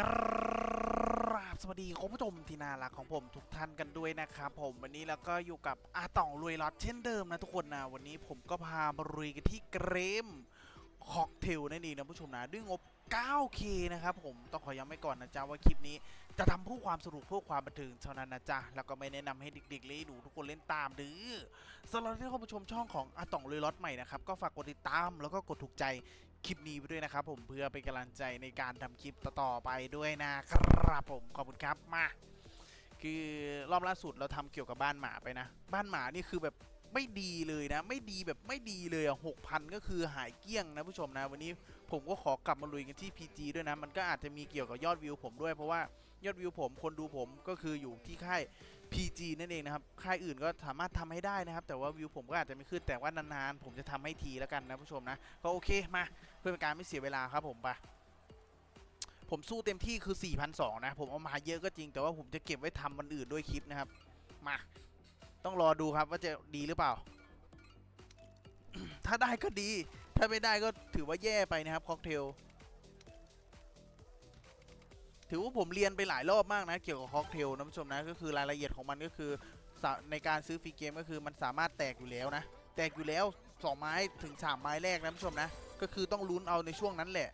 กราบสวัสดีคุณผู้ชมที่น่ารักของผมทุกท่านกันด้วยนะครับผมวันนี้แล้วก็อยู่กับอาต่องลุยล็อตเช่นเดิมนะทุกคนนะวันนี้ผมก็พามาลุยกันที่เกรมค็อกเทลนั่นเองนะผู้ชมนะด้วยงบ 9K นะครับผมต้องขอย้ำไว้ก่อนนะจ๊ะว่าคลิปนี้จะทำเพื่อความสนุกเพื่อความบันเทิงเท่านั้นนะจ๊ะแล้วก็ไม่แนะนำให้เด็กๆเล่นหนูทุกคนเล่นตามดื้อสำหรับที่เข้ามาชมช่องของอาต่องลุยล็อตใหม่นะครับก็ฝากกดติดตามแล้วก็กดถูกใจ คลิปนี้ไปด้วยนะครับผมเพื่อเป็นกำลังใจในการทำคลิปต่อๆไปด้วยนะครับผมขอบคุณครับมาคือรอบล่าสุดเราทำเกี่ยวกับบ้านหมาไปนะ บ้านหมานี่คือแบบไม่ดีเลยนะ ไม่ดีแบบไม่ดีเลยอะหกพันก็คือหายเกี้ยงนะผู้ชมนะ วันนี้ผมก็ขอกลับมาลุยกันที่ PG ด้วยนะ มันก็อาจจะมีเกี่ยวกับยอดวิวผมด้วยเพราะว่ายอดวิวผมคนดูผมก็คืออยู่ที่ค่าย PG นั่นเองนะครับ ค่ายอื่นก็สามารถทำให้ได้นะครับ แต่ว่าวิวผมก็อาจจะไม่ขึ้น แต่ว่านานๆ ผมจะทำให้ทีแล้วกันนะผู้ชมนะ ก็โอเคมาเพื่อเป็นการไม่เสียเวลาครับผมไปผมสู้เต็มที่คือ 4,200 นะ ผมเอามาเยอะก็จริง แต่ว่าผมจะเก็บไว้ทำวันอื่นด้วยคลิปนะครับ มา ต้องรอดูครับว่าจะดีหรือเปล่า ถ้าได้ก็ดี ถ้าไม่ได้ก็ถือว่าแย่ไปนะครับค็อกเทล ถือว่าผมเรียนไปหลายรอบมากนะ เกี่ยวกับค็อกเทลนะผู้ชมนะก็คือรายละเอียดของมันก็คือในการซื้อฟรีเกมก็คือมันสามารถแตกอยู่แล้วนะ แตกอยู่แล้วสองไม้ถึงสามไม้แรกนะผู้ชมนะ ก็คือต้องลุ้นเอาในช่วงนั้นแหละ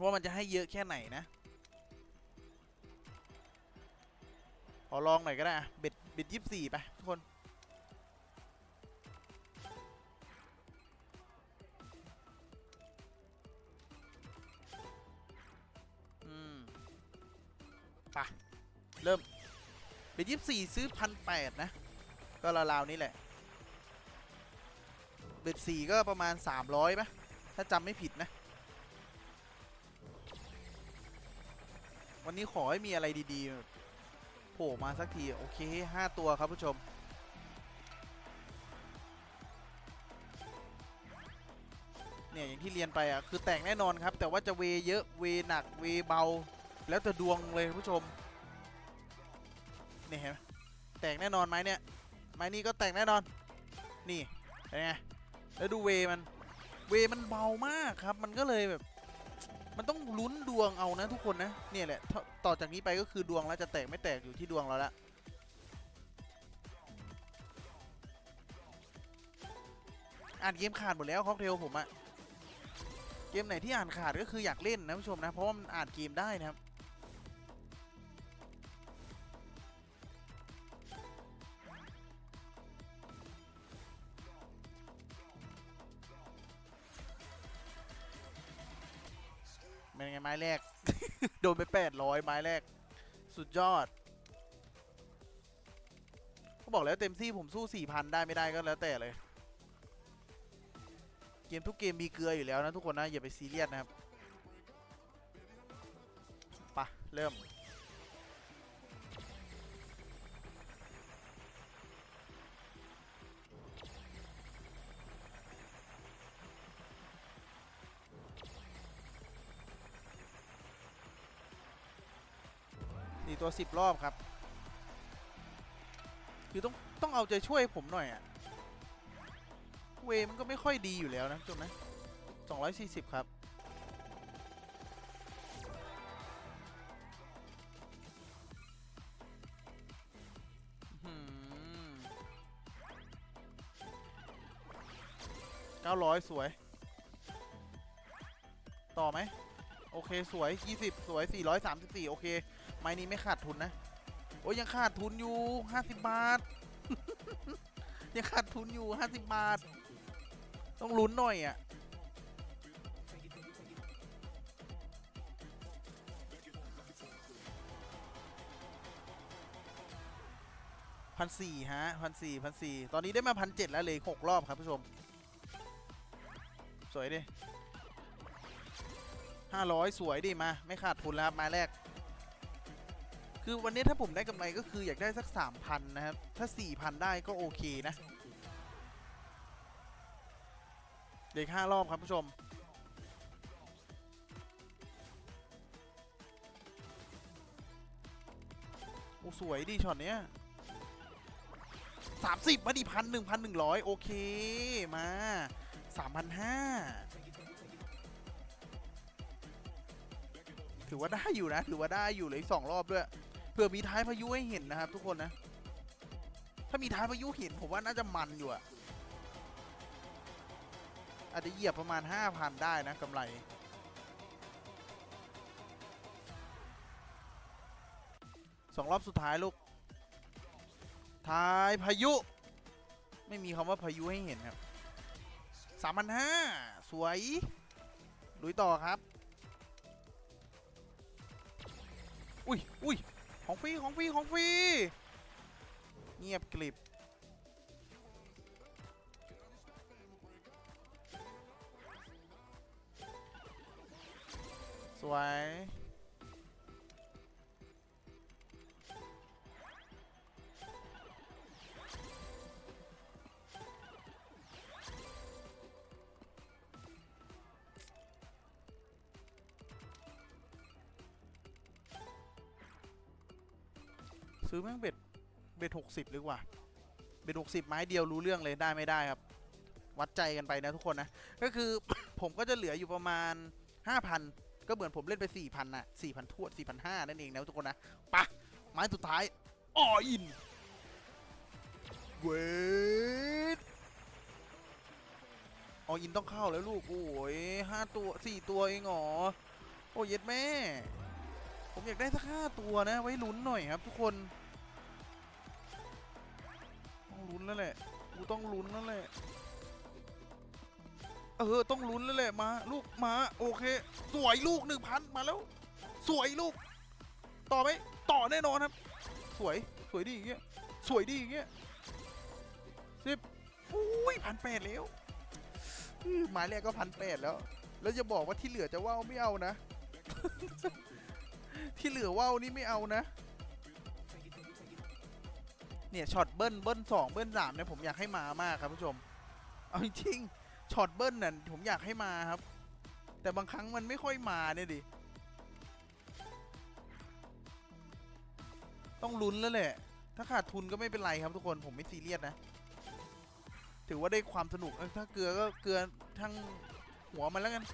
ว่ามันจะให้เยอะแค่ไหนนะขอลองหน่อยก็ได้อะเบ็ดเบ็ดยี่สี่ไปทุกคน ปะเริ่มเบ็ดยี่สี่ซื้อพันแปดนะ ก็ราวๆนี้แหละ เบ็ดสี่ก็ประมาณ300ไหมถ้าจำไม่ผิดนะ วันนี้ขอให้มีอะไรดีๆโผล่มาสักที โอเค5ตัวครับผู้ชมเนี่ยอย่างที่เรียนไปอะคือแตกแน่นอนครับ แต่ว่าจะเวเยอะเวหนักเวเบา แล้วแต่ดวงเลยผู้ชมนี่เห็นไหมแตกแน่นอนไหมเนี่ย ไม้นี้ก็แตกแน่นอน นี่เป็นไงแล้วดูเวมัน เวมันเบามากครับ มันก็เลยแบบ มันต้องลุ้นดวงเอานะทุกคนนะ เนี่ยแหละต่อต่อจากนี้ไปก็คือดวงแล้วจะแตกไม่แตกอยู่ที่ดวงเราละอ่านเกมขาดหมดแล้วค็อกเทลผมอะเกมไหนที่อ่านขาดก็คืออยากเล่นนะผู้ชมนะ เพราะว่ามันอ่านเกมได้นะครับ แรก โดนไปแปดร้อยไม้แรก สุดยอด ก็บอกแล้วเต็มที่ผมสู้สี่พันได้ไม่ได้ก็แล้วแต่เลย เกมทุกเกมมีเกลืออยู่แล้วนะทุกคนนะ อย่าไปซีเรียสนะครับไปะเริ่มีตัวสิบรอบครับ คือต้องต้องเอาใจช่วยผมหน่อยอะเวมันก็ไม่ค่อยดีอยู่แล้วนะจนนะสองร้อยสี่สิบครับเก้าร้อยสวย ต่อไหม โอเคสวย 20 สวย 434 โอเค ไม้นี้ไม่ขาดทุนนะ โอ้ยยังขาดทุนอยู่ 50 บาท ยังขาดทุนอยู่ 50 บาท ต้องลุ้นหน่อยอะพันสี่ฮะพันสี่พันสี่ตอนนี้ได้มาพันเจ็ดแล้วเลยหกรอบครับผู้ชม สวยดิ 500 สวยดิมา ไม่ขาดทุนแล้วครับมาแรก คือวันนี้ถ้าผมได้กำไรก็คืออยากได้สัก 3,000 นะครับ ถ้า 4,000 ได้ก็โอเคนะเด็ก5รอบครับผู้ชมโอ้สวยดีช็อตเนี้ย30 มาดิพันหนึ่งพันหนึ่งร้อยโอเคมา 3,500 ถือว่าได้อยู่นะ ถือว่าได้อยู่เลยอีกสองรอบด้วยเผื่อมีท้ายพายุให้เห็นนะครับ ทุกคนนะ ถ้ามีท้ายพายุเห็นผมว่าน่าจะมันอยู่อะอาจจะเหยียบประมาณ 5,000 ได้นะกำไร สองรอบสุดท้ายลูก ท้ายพายุ ไม่มีคำว่าพายุให้เห็นครับสามพันห้าสวย ลุยต่อครับ อุ้ยอุ้ยของฟรีของฟรีของฟรีเงียบกลิบสวย ซื้อแม่งเบ็ดเบ็ดหกสิบหรือว่าเบ็ดหกสิบไม้เดียวรู้เรื่องเลยได้ไม่ได้ครับ วัดใจกันไปนะทุกคนนะ ก็คือผมก็จะเหลืออยู่ประมาณ5,000ก็เหมือนผมเล่นไป4,000นนะ4,000ทวด4,500นั่นเองนะทุกคนนะปะไม้สุดท้ายออินเวทออินต้องเข้าแล้วลูก โอ้ยห้าตัวสี่ตัวเองเหรอ โอ้ยเย็ดแม่ ผมอยากได้สักห้าตัวนะไว้ลุ้นหน่อยครับ ทุกคนต้องลุ้นแล้วแหละกูต้องลุ้นแล้วแหละเออต้องลุ้นแล้วแหละมาลูกมาโอเค สวยลูกหนึ่งพันมาแล้ว สวยลูก ต่อไหมต่อแน่นอนครับ สวยสวยดีอย่างเงี้ยสวยดีอย่างเงี้ยสิบอุ้ยพันแปดแล้วหมายแรกก็พันแปดแล้ว แล้วจะบอกว่าที่เหลือจะว่าวไม่เอานะ ที่เหลือว่าวนี่ไม่เอานะ เนี่ยช็อตเบิ้ลเบิ้ลสองเบิ้ลสามเนี่ยผมอยากให้มามากครับผู้ชม เอาจริงช็อตเบิ้ลน่ะผมอยากให้มาครับ แต่บางครั้งมันไม่ค่อยมาเนี่ยดิ ต้องลุ้นแล้วแหละ ถ้าขาดทุนก็ไม่เป็นไรครับทุกคนผมไม่ซีเรียสนะ ถือว่าได้ความสนุกถ้าเกลือก็เกลือทั้งหัวมันแล้วกัน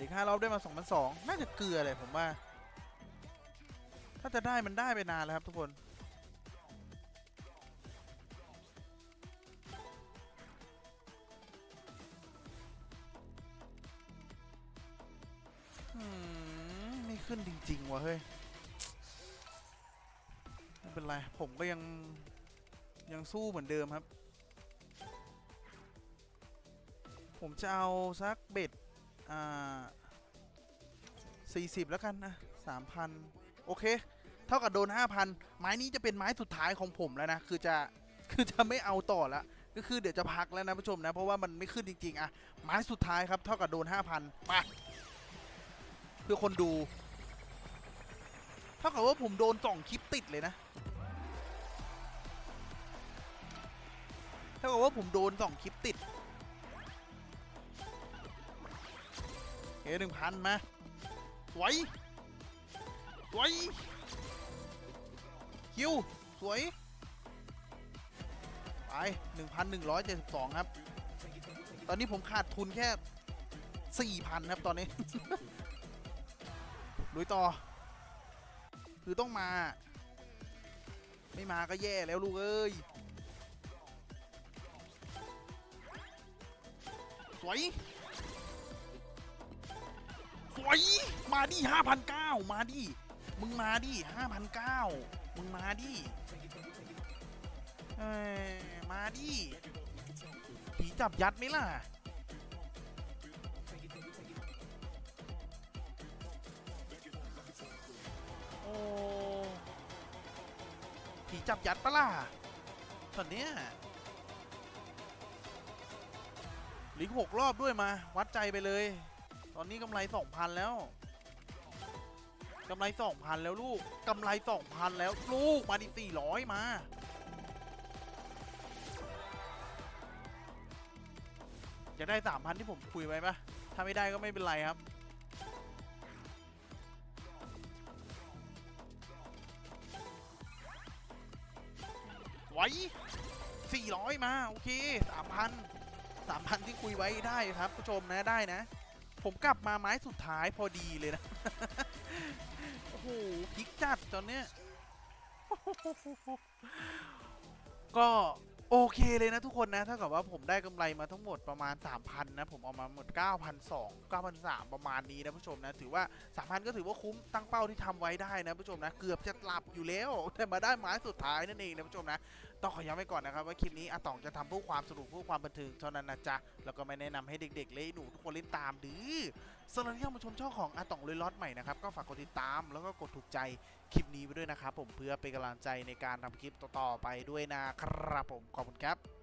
เด็กห้ารอบได้มาสองพันสองน่าจะเกลือเลยผมว่า ถ้าจะได้มันได้ไปนานแล้วครับทุกคนมไม่ขึ้นจริง ๆ ว่ะเฮ้ย ไม่เป็นไร ผมก็ยัง ยังสู้เหมือนเดิมครับ ผมจะเอา สักเบ็ด อ่าสี่สิบแล้วกันนะสามพันโอเค เท่ากับโดนห้าพันไม้นี้จะเป็นไม้สุดท้ายของผมแล้วนะ คือจะคือจะไม่เอาต่อละก็คือเดี๋ยวจะพักแล้วนะผู้ชมนะ เพราะว่ามันไม่ขึ้นจริง ๆอะไม้สุดท้ายครับ เท่ากับโดนห้าพันมาเพื่อคนดูเท่ากับว่าผมโดนสองคลิปติดเลยนะเท่ากับว่าผมโดนสองคลิปติด เฮ้หนึ่งพันมาสวยสวยคิวสวยไปหนึ่งพันหนึ่งร้อยเจ็ดสิบสองครับ ตอนนี้ผมขาดทุนแค่สี่พันครับตอนนี้ลุยต่อ คือต้องมา ไม่มาก็แย่แล้วลูกเอ้ย สวย วยมาดิห้าพันเก้ามาดิมึงมาดิห้าพันเก้ามึงมาดิเอ้ยมาดิผีจับยัดไหมล่ะโอ้ผีจับยัดปะล่ะตอนเนี้ยเหลิกหกรอบด้วยมา วัดใจไปเลย อนนี้กำไรสองพันแล้วกำไรสองพันแล้วลูกกำไรสองพันแล้วลูกมาดิสี่ร้อยมาจะได้สามพันที่ผมคุยไว้ปะถ้าไม่ได้ก็ไม่เป็นไรครับไว้สี่ร้อยมา โอเคสามพันสามพันที่คุยไว้ได้ครับ ผู้ชมนะได้นะ ผมกลับมาไม้สุดท้ายพอดีเลยนะ โอ้โหพลิกจัดตอนเนี้ย ก็โอเคเลยนะทุกคนนะถ้ากับว่าผมได้กำไรมาทั้งหมดประมาณ 3,000 นะ ผมเอามาหมด 9,200 9,300 ประมาณนี้นะผู้ชมนะ ถือว่า 3,000 ก็ถือว่าคุ้มตั้งเป้าที่ทำไว้ได้นะผู้ชมนะ เกือบจะหลับอยู่แล้ว แต่มาได้ไม้สุดท้ายนั่นเองนะผู้ชมนะ ต้องขอย้ำไว้ก่อนนะครับว่าคลิปนี้อาตองจะทำเพื่อความสนุกเพื่อความบันเทิงเท่านั้นนะจ๊ะ แล้วก็ไม่แนะนำให้เด็กๆ เลยหนูทุกคนเล่นตามดื้อสำหรับที่เข้ามาชมช่องของอาตองเลยล็อตใหม่นะครับ ก็ฝากกดติดตามแล้วก็กดถูกใจคลิปนี้ไปด้วยนะครับผมเพื่อเป็นกำลังใจในการทำคลิปต่อๆไปด้วยนะครับผมขอบคุณครับ